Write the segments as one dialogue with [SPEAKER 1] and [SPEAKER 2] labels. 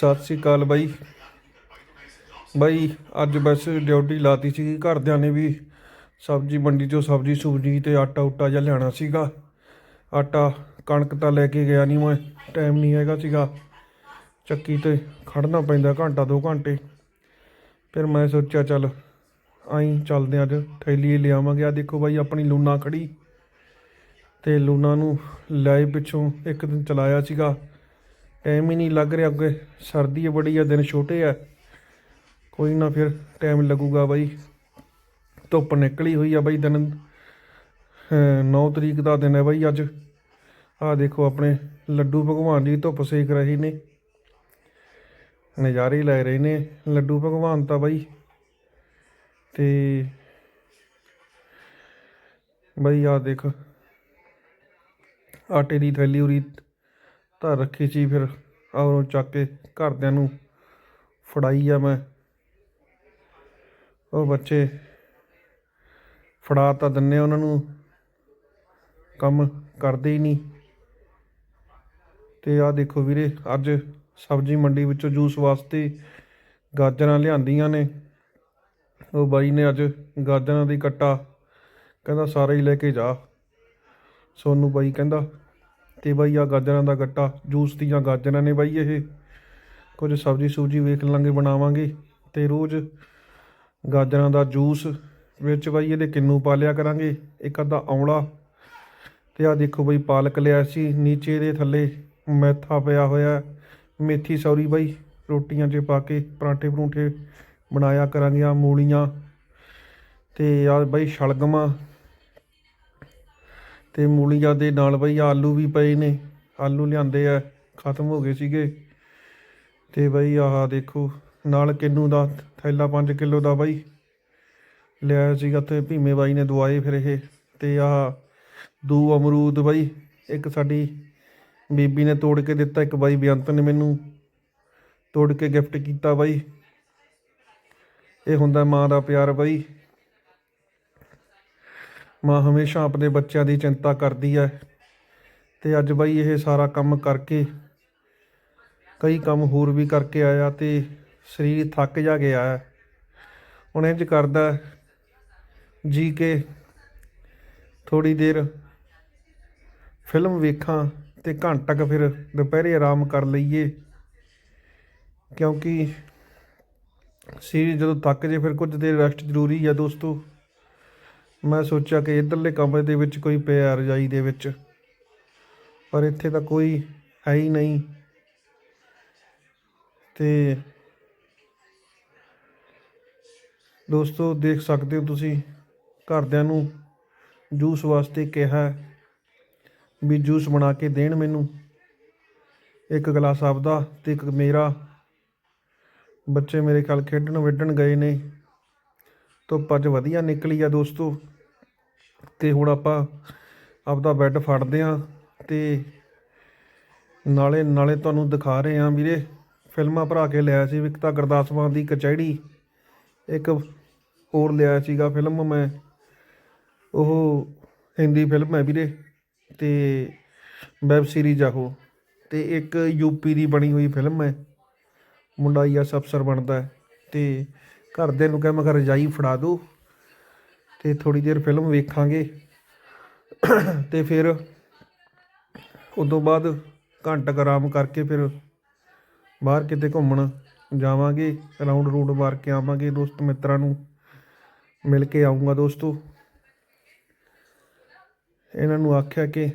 [SPEAKER 1] ਸਤਿ ਸ੍ਰੀ ਅਕਾਲ ਬਾਈ। ਬਾਈ, ਅੱਜ ਬਸ ਡਿਊਟੀ ਲਾਤੀ ਸੀ, ਘਰਦਿਆਂ ਨੇ ਵੀ ਸਬਜ਼ੀ ਮੰਡੀ ਚੋਂ ਸਬਜ਼ੀ ਸੁਬਜੀ ਤੇ ਆਟਾ ਉਟਾ ਜਿਹਾ ਲਿਆਣਾ ਸੀਗਾ। ਆਟਾ ਕਣਕ ਤਾਂ ਲੈ ਕੇ ਗਿਆ ਨਹੀਂ ਮੈਂ, ਟਾਈਮ ਨਹੀਂ ਹੈਗਾ ਸੀਗਾ। ਚੱਕੀ ਤੇ ਖੜਨਾ ਪੈਂਦਾ ਘੰਟਾ ਦੋ ਘੰਟੇ। ਫਿਰ ਮੈਂ ਸੋਚਿਆ ਚੱਲ ਆਈ ਚੱਲਦੇ ਅੱਜ, ਥੈਲੀ ਲਿਆਵਾਂਗੇ। ਆ ਦੇਖੋ ਬਾਈ, ਆਪਣੀ ਲੂਣਾ ਖੜੀ ਤੇ ਲੂਣਾ ਨੂੰ ਲੈ ਪਿੱਛੋਂ, ਇੱਕ ਦਿਨ ਚਲਾਇਆ ਸੀਗਾ। ਟਾਈਮ ਹੀ ਨਹੀਂ ਲੱਗ ਰਿਹਾ ਅੱਗੇ। ਸਰਦੀ ਹੈ, ਬੜੀ ਆ, ਦਿਨ ਛੋਟੇ ਆ। ਕੋਈ ਨਾ ਫਿਰ ਟਾਈਮ ਲੱਗੂਗਾ ਬਾਈ। ਧੁੱਪ ਨਿਕਲੀ ਹੋਈ ਆ ਬਾਈ ਦਿਨ। 9 ਤਰੀਕ ਦਾ ਦਿਨ ਹੈ ਬਾਈ ਅੱਜ। ਆਹ ਦੇਖੋ ਆਪਣੇ ਲੱਡੂ ਭਗਵਾਨ ਜੀ ਧੁੱਪ ਸੇਕ ਰਹੇ ਨੇ। ਨਜ਼ਾਰੇ ਲੈ ਰਹੇ ਨੇ ਲੱਡੂ ਭਗਵਾਨ ਤਾਂ ਬਾਈ। ਤੇ ਬਾਈ ਆ ਦੇਖ। ਆਟੇ ਦੀ ਥੈਲੀ ਉਰੀ ਧਰ ਰੱਖੀ ਸੀ, ਫਿਰ ਆਉਰੋਂ ਚੱਕ ਕੇ ਘਰਦਿਆਂ ਨੂੰ ਫੜਾਈ ਆ ਮੈਂ। ਉਹ ਬੱਚੇ ਫੜਾ ਤਾਂ ਦਿੰਨੇ ਆ ਉਹਨਾਂ ਨੂੰ, ਕੰਮ ਕਰਦੇ ਹੀ ਨਹੀਂ। ਤੇ ਆਹ ਦੇਖੋ ਵੀਰੇ, ਅੱਜ ਸਬਜ਼ੀ ਮੰਡੀ ਵਿੱਚੋਂ ਜੂਸ ਵਾਸਤੇ ਗਾਜਰਾਂ ਲਿਆਂਦੀਆਂ ਨੇ। ਉਹ ਬਾਈ ਨੇ ਅੱਜ ਗਾਜਰਾਂ ਦੀ ਕੱਟਾ, ਕਹਿੰਦਾ, ਸਾਰੇ ਹੀ ਲੈ ਕੇ ਜਾ। ਸੋਨੂੰ ਬਾਈ ਕਹਿੰਦਾ ਤੇ ਬਾਈ ਆ ਗਾਜਰਾਂ ਦਾ ਗੱਟਾ, ਜੂਸ ਦੀਆਂ ਗਾਜਰਾਂ ਨੇ ਬਾਈ ਇਹ। ਕੁਝ ਸਬਜ਼ੀ ਸੂਜੀ ਵੇਖ ਲਾਂਗੇ, ਬਣਾਵਾਂਗੇ। ਤੇ ਰੋਜ਼ ਗਾਜਰਾਂ ਦਾ ਜੂਸ ਵਿੱਚ ਬਾਈ ਇਹਦੇ ਕਿੰਨੂ ਪਾ ਲਿਆ ਕਰਾਂਗੇ, ਇੱਕ ਅੱਧਾ ਆਵਲਾ ਤੇ ਆ ਦੇਖੋ ਬਾਈ, ਪਾਲਕ ਲਿਆ ਸੀ, ਨੀਚੇ ਦੇ ਥੱਲੇ ਮੈਥਾ ਪਿਆ ਹੋਇਆ। ਮੇਥੀ ਸੌਰੀ ਬਾਈ, ਰੋਟੀਆਂ 'ਚ ਪਾ ਕੇ ਪਰਾਂਠੇ ਪਰੂੰਠੇ ਬਣਾਇਆ ਕਰਾਂਗੇ ਆ ਮੂਲੀਆਂ। ਤੇ ਆ ਬਾਈ, ਸ਼ਲਗਮਾਂ ਤੇ ਮੂਲੀਆਂ ਦੇ ਨਾਲ ਬਈ ਆਲੂ ਵੀ ਪਏ ਨੇ, ਆਲੂ ਲਿਆਂਦੇ ਆ, ਖਤਮ ਹੋ ਗਏ ਸੀਗੇ। ਤੇ ਬਈ ਆਹ ਦੇਖੋ, ਨਾਲ ਕਿੰਨੂ ਦਾ ਥੈਲਾ 5 ਕਿਲੋ ਦਾ ਬਾਈ। ਲਿਆ ਸੀਗਾ ਤੇ ਭੀਮੇ ਬਾਈ ਨੇ ਦਵਾਏ ਫਿਰ ਇਹ। ਤੇ ਆਹ ਦੋ ਅਮਰੂਦ ਬਾਈ, ਇੱਕ ਸਾਡੀ ਬੀਬੀ ਨੇ ਤੋੜ ਕੇ ਦਿੱਤਾ, ਇੱਕ ਬਾਈ ਬੇਅੰਤ ਨੇ ਮੈਨੂੰ ਤੋੜ ਕੇ ਗਿਫਟ ਕੀਤਾ ਬਾਈ। ਇਹ ਹੁੰਦਾ ਮਾਂ ਦਾ ਪਿਆਰ ਬਾਈ। ਮਾਂ ਹਮੇਸ਼ਾ ਆਪਣੇ ਬੱਚਿਆਂ ਦੀ ਚਿੰਤਾ ਕਰਦੀ ਹੈ ਤੇ ਅੱਜ ਬਾਈ ਇਹ ਸਾਰਾ ਕੰਮ ਕਰਕੇ ਕਈ ਕੰਮ ਹੋਰ ਵੀ ਕਰਕੇ ਆਇਆ ਤੇ ਸਰੀਰ ਥੱਕ ਜਾ ਗਿਆ ਹੈ। ਹੁਣ ਇੰਜ ਕਰਦਾ ਜੀ ਕੇ ਥੋੜੀ ਦੇਰ ਫਿਲਮ ਵੇਖਾਂ ਤੇ ਘੰਟਾ ਕੁ ਫਿਰ ਦੁਪਹਿਰੇ ਆਰਾਮ ਕਰ ਲਈਏ। ਕਿਉਂਕਿ ਸਰੀਰ ਜਦੋਂ ਥੱਕ ਜੇ ਫਿਰ ਕੁਝ ਦੇਰ ਰੈਸਟ ਜ਼ਰੂਰੀ ਹੈ ਦੋਸਤੋ। ਮੈਂ ਸੋਚਿਆ ਕਿ ਇੱਧਰਲੇ ਕਮਰੇ ਦੇ ਵਿੱਚ ਕੋਈ ਪਿਆ ਰਜਾਈ ਦੇ ਵਿੱਚ। ਪਰ ਇੱਥੇ ਤਾਂ ਕੋਈ ਹੈ ਹੀ ਨਹੀਂ। ਤੇ ਦੋਸਤੋ, ਦੇਖ ਸਕਦੇ ਹੋ ਤੁਸੀਂ, ਘਰਦਿਆਂ ਨੂੰ ਜੂਸ ਵਾਸਤੇ ਕਿਹਾ ਵੀ ਜੂਸ ਬਣਾ ਕੇ ਦੇਣ ਮੈਨੂੰ। ਇੱਕ ਗਲਾਸ ਆਪਦਾ ਤੇ ਇੱਕ ਮੇਰਾ। ਬੱਚੇ ਮੇਰੇ ਕੱਲ ਖੇਡਣ ਵਿੱਡਣ ਗਏ ਨੇ। ਧੁੱਪ ਅੱਜ ਵਧੀਆ ਨਿਕਲੀ ਆ ਦੋਸਤੋ। ਤੇ ਹੁਣ ਆਪਾਂ ਆਪਦਾ ਬੈੱਡ ਫੜਦੇ ਹਾਂ ਅਤੇ ਨਾਲੇ ਨਾਲੇ ਤੁਹਾਨੂੰ ਦਿਖਾ ਰਹੇ ਹਾਂ ਵੀਰੇ, ਫਿਲਮਾਂ ਭਰਾ ਕੇ ਲਿਆ ਸੀ ਇੱਕ ਤਾਂ ਗੁਰਦਾਸ ਮਾਨ ਦੀ ਕਚਹਿਰੀ। ਇੱਕ ਹੋਰ ਲਿਆ ਸੀਗਾ ਫਿਲਮ ਮੈਂ। ਉਹ ਹਿੰਦੀ ਫਿਲਮ ਹੈ ਵੀਰੇ ਤੇ ਵੈਬ ਸੀਰੀਜ਼ ਆ ਉਹ। ਤੇ ਇੱਕ ਯੂਪੀ ਦੀ ਬਣੀ ਹੋਈ ਫਿਲਮ ਹੈ। ਮੁੰਡਾ ਆਈਐਸ ਅਫਸਰ ਬਣਦਾ ਹੈ ਤੇ ਘਰਦਿਆਂ ਨੂੰ ਕਿਹਾ ਮੈਂ ਕਿਹਾ ਰਜਾਈ ਫੜਾ ਦਿਓ। ਤੇ ਥੋੜੀ ਦੇਰ ਫਿਲਮ ਵੇਖਾਂਗੇ। ਤੇ ਫਿਰ ਉਦੋਂ ਬਾਅਦ ਘੰਟਾ ਆਰਾਮ ਕਰਕੇ ਫਿਰ ਬਾਹਰ ਕਿਤੇ ਘੁੰਮਣ ਜਾਵਾਂਗੇ ਰਾਉਂਡ ਰੂਟ ਮਾਰ ਕੇ ਆਵਾਂਗੇ ਦੋਸਤ ਮਿੱਤਰਾਂ ਨੂੰ, ਮਿਲ ਕੇ ਆਉਂਗਾ ਦੋਸਤੋ। ਇਹਨਾਂ ਨੂੰ ਆਖਿਆ ਕਿ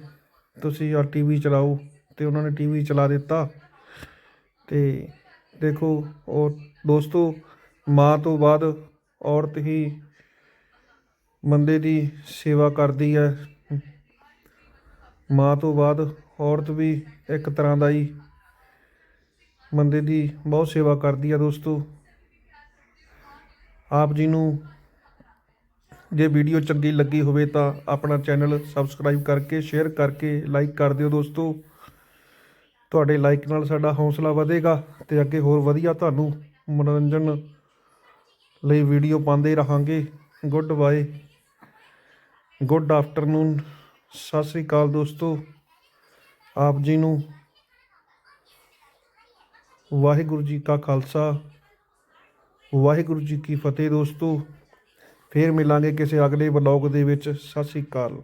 [SPEAKER 1] ਤੁਸੀਂ ਆ ਟੀਵੀ ਚਲਾਓ ਤੇ ਉਹਨਾਂ ਨੇ ਟੀਵੀ ਚਲਾ ਦਿੱਤਾ। ਤੇ ਦੇਖੋ ਉਹ ਦੋਸਤੋ, ਮਾਂ ਤੋਂ ਬਾਅਦ ਔਰਤ ਹੀ ਬੰਦੇ ਦੀ ਸੇਵਾ ਕਰਦੀ ਹੈ। ਮਾਂ ਤੋਂ ਬਾਅਦ ਔਰਤ ਵੀ ਇੱਕ ਤਰ੍ਹਾਂ ਦਾ ਹੀ ਬੰਦੇ ਦੀ ਬਹੁਤ ਸੇਵਾ ਕਰਦੀ ਹੈ ਦੋਸਤੋ। ਆਪ ਜੀ ਨੂੰ ਜੇ ਵੀਡੀਓ ਚੰਗੀ ਲੱਗੀ ਹੋਵੇ ਤਾਂ ਆਪਣਾ ਚੈਨਲ ਸਬਸਕ੍ਰਾਈਬ ਕਰਕੇ, ਸ਼ੇਅਰ ਕਰਕੇ, ਲਾਈਕ ਕਰ ਦਿਓ ਦੋਸਤੋ। ਤੁਹਾਡੇ ਲਾਈਕ ਨਾਲ ਸਾਡਾ ਹੌਸਲਾ ਵਧੇਗਾ ਤੇ ਅੱਗੇ ਹੋਰ ਵਧੀਆ ਤੁਹਾਨੂੰ ਮਨੋਰੰਜਨ ਲਈ ਵੀਡੀਓ ਪਾਉਂਦੇ ਰਹਾਂਗੇ। Good bye. Good afternoon Sat Sri ਅਕਾਲ ਦੋਸਤੋ। ਆਪ ਜੀ ਨੂੰ ਵਾਹਿਗੁਰੂ ਜੀ ਕਾ ਖਾਲਸਾ, ਵਾਹਿਗੁਰੂ ਜੀ ਕੀ ਫਤਿਹ ਦੋਸਤੋ। ਫੇਰ ਮਿਲਾਂਗੇ ਕਿਸੇ ਅਗਲੇ ਬਲੌਗ ਦੇ ਵਿੱਚ। ਸਤਿ ਸ੍ਰੀ ਅਕਾਲ।